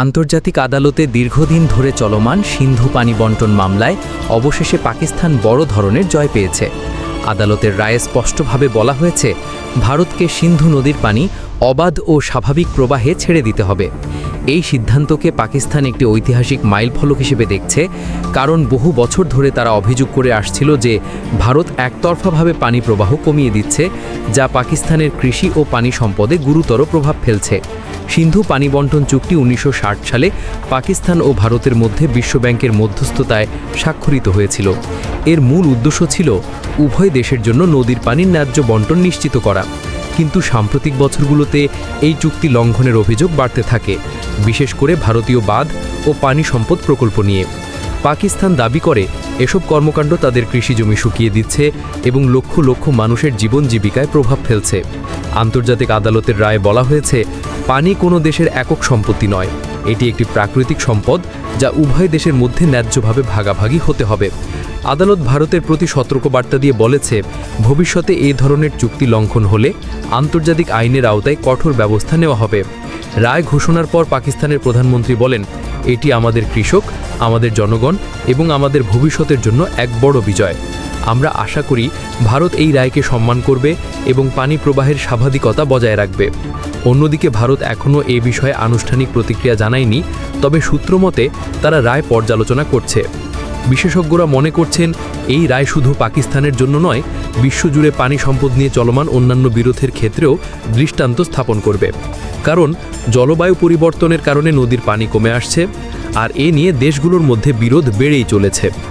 আন্তর্জাতিক আদালতে দীর্ঘদিন ধরে চলমান সিন্ধু পানি বন্টন মামলায় অবশেষে পাকিস্তান বড় ধরনের জয় পেয়েছে। আদালতের রায়ে স্পষ্টভাবে বলা হয়েছে, ভারতকে সিন্ধু নদীর পানি অবাধ ও স্বাভাবিক প্রবাহে ছেড়ে দিতে হবে। এই সিদ্ধান্তকে পাকিস্তান একটি ঐতিহাসিক মাইলফলক হিসেবে দেখছে, কারণ বহু বছর ধরে তারা অভিযোগ করে আসছিল যে ভারত একতরফাভাবে পানি প্রবাহ কমিয়ে দিচ্ছে, যা পাকিস্তানের কৃষি ও পানি সম্পদে গুরুতর প্রভাব ফেলছে। সিন্ধু পানি বন্টন চুক্তি উনিশশো ষাট সালে পাকিস্তান ও ভারতের মধ্যে বিশ্বব্যাংকের মধ্যস্থতায় স্বাক্ষরিত হয়েছিল। এর মূল উদ্দেশ্য ছিল উভয় দেশের জন্য নদীর পানির ন্যায্য বন্টন নিশ্চিত করা। কিন্তু সাম্প্রতিক বছরগুলোতে এই চুক্তি লঙ্ঘনের অভিযোগ বাড়তে থাকে, বিশেষ করে ভারতীয় বাঁধ ও পানি সম্পদ প্রকল্প নিয়ে। পাকিস্তান দাবি করে, এসব কর্মকাণ্ড তাদের কৃষিজমি শুকিয়ে দিচ্ছে এবং লক্ষ লক্ষ মানুষের জীবন জীবিকায় প্রভাব ফেলছে। আন্তর্জাতিক আদালতের রায়ে বলা হয়েছে, পানি কোনো দেশের একক সম্পত্তি নয়। এটি একটি প্রাকৃতিক সম্পদ যা উভয় দেশের মধ্যে ন্যায্যভাবে ভাগাভাগি হতে হবে। আদালত ভারতের প্রতি সতর্কবার্তা দিয়ে বলেছে, ভবিষ্যতে এই ধরনের চুক্তি লঙ্ঘন হলে আন্তর্জাতিক আইনের আওতায় কঠোর ব্যবস্থা নেওয়া হবে। রায় ঘোষণার পর পাকিস্তানের প্রধানমন্ত্রী বলেন এটি আমাদের কৃষক, আমাদের জনগণ এবং আমাদের ভবিষ্যতের জন্য এক বড় বিজয়। আমরা আশা করি ভারত এই রায়কে সম্মান করবে এবং পানি প্রবাহের স্বাভাবিকতা বজায় রাখবে। অন্যদিকে ভারত এখনও এ বিষয়ে আনুষ্ঠানিক প্রতিক্রিয়া জানায়নি, তবে সূত্রমতে তারা রায় পর্যালোচনা করছে। বিশেষজ্ঞরা মনে করছেন এই রায় শুধু পাকিস্তানের জন্য নয়, বিশ্বজুড়ে পানি সম্পদ নিয়ে চলমান অন্যান্য বিরোধের ক্ষেত্রেও দৃষ্টান্ত স্থাপন করবে। কারণ জলবায়ু পরিবর্তনের কারণে নদীর পানি কমে আসছে, আর এ নিয়ে দেশগুলোর মধ্যে বিরোধ বেড়েই চলেছে।